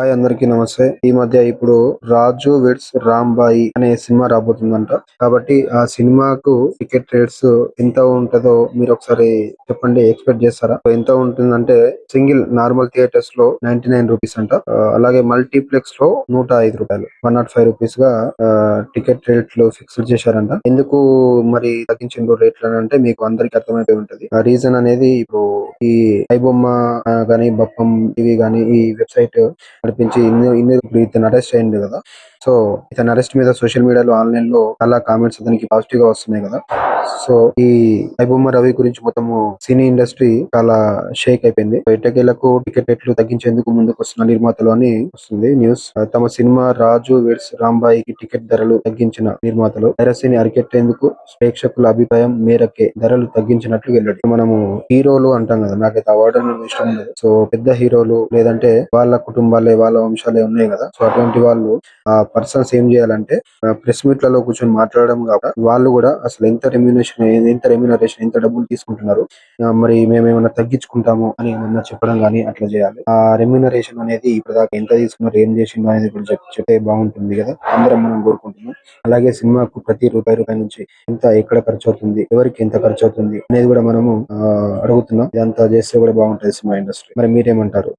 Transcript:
Hi అందరికీ నమస్తే. ఈ మధ్య ఇప్పుడు రాజు విడ్స్ రాంబాయి అనే సినిమా రాబోతుందంట. కాబట్టి ఆ సినిమాకు టికెట్ రేట్స్ ఎంత ఉంటుందో మీరు ఒకసారి చెప్పండి ఎక్స్పెక్ట్ చేస్తారా? ఎంత ఉంటుందంటే సింగిల్ నార్మల్ థియేటర్స్లో నైన్టీ నైన్ రూపీస్ అంట. అలాగే మల్టీప్లెక్స్లో నూట ఐదు రూపాయలు. వన్ నాట్ ఫైవ్ రూపీస్గా టికెట్ రేట్లు ఫిక్స్ చేశారంట. ఎందుకు మరి తగ్గించిన రేట్లు అని అంటే మీకు అందరికి అర్థమైపోయి ఉంటది. ఆ రీజన్ అనేది ఇప్పుడు ఈ ఐబొమ్మ గానీ బప్పం ఇవి గానీ ఈ వెబ్సైట్ నడిపించి ఇన్ని ఇన్ని ఇప్పుడు ఇతను అరెస్ట్ అయింది కదా. సో ఇతను అరెస్ట్ మీద సోషల్ మీడియాలో ఆన్లైన్లో చాలా కామెంట్స్ అతనికి పాజిటివ్గా వస్తున్నాయి కదా. సో ఈ ఐబొమ్మ రవి గురించి మొత్తము సినీ ఇండస్ట్రీ చాలా షేక్ అయిపోయింది. ఎట్టకేలకు టికెట్ రేట్లు తగ్గించేందుకు ముందుకు వస్తున్న నిర్మాతలు అని వస్తుంది న్యూస్ తమ సినిమా రాజు విడ్స్ రాంబాయికి టికెట్ ధరలు తగ్గించిన నిర్మాతలు పైరసీని అరికెట్టేందుకు ప్రేక్షకుల అభిప్రాయం మేరకే ధరలు తగ్గించినట్లు వెళ్ళాడు మనము హీరోలు అంటాం కదా నాకైతే అవార్డు ఇష్టం లేదు సో పెద్ద హీరోలు లేదంటే వాళ్ళ కుటుంబాలే వాళ్ళ వంశాలే ఉన్నాయి కదా. సో అటువంటి వాళ్ళు ఆ పర్సన్స్ ఏం చేయాలంటే ప్రెస్ మీట్లలో కూర్చొని మాట్లాడడం కాబట్టి వాళ్ళు కూడా అసలు ఎంత రెమ్యునేషన్ ఎంత రెమ్యునరేషన్ ఎంత డబ్బులు తీసుకుంటున్నారు మరి మేము ఏమైనా తగ్గించుకుంటాము అని ఏమన్నా చెప్పడం కానీ అట్లా చేయాలి. ఆ రెమ్యునరేషన్ అనేది ఇప్పుడు ఎంత తీసుకున్నారు ఏం చేసిండ్రు అనేది కూడా చెప్తే బాగుంటుంది కదా. అందరం మనం కోరుకుంటున్నాం. అలాగే సినిమాకు ప్రతి రూపాయి రూపాయి నుంచి ఎంత ఎక్కడ ఖర్చు అవుతుంది ఎవరికి ఎంత ఖర్చు అవుతుంది అనేది కూడా మనము ఆ, అడుగుతున్నాం. ఇదంతా చేస్తే కూడా బాగుంటుంది సినిమా ఇండస్ట్రీ. మరి మీరేమంటారు?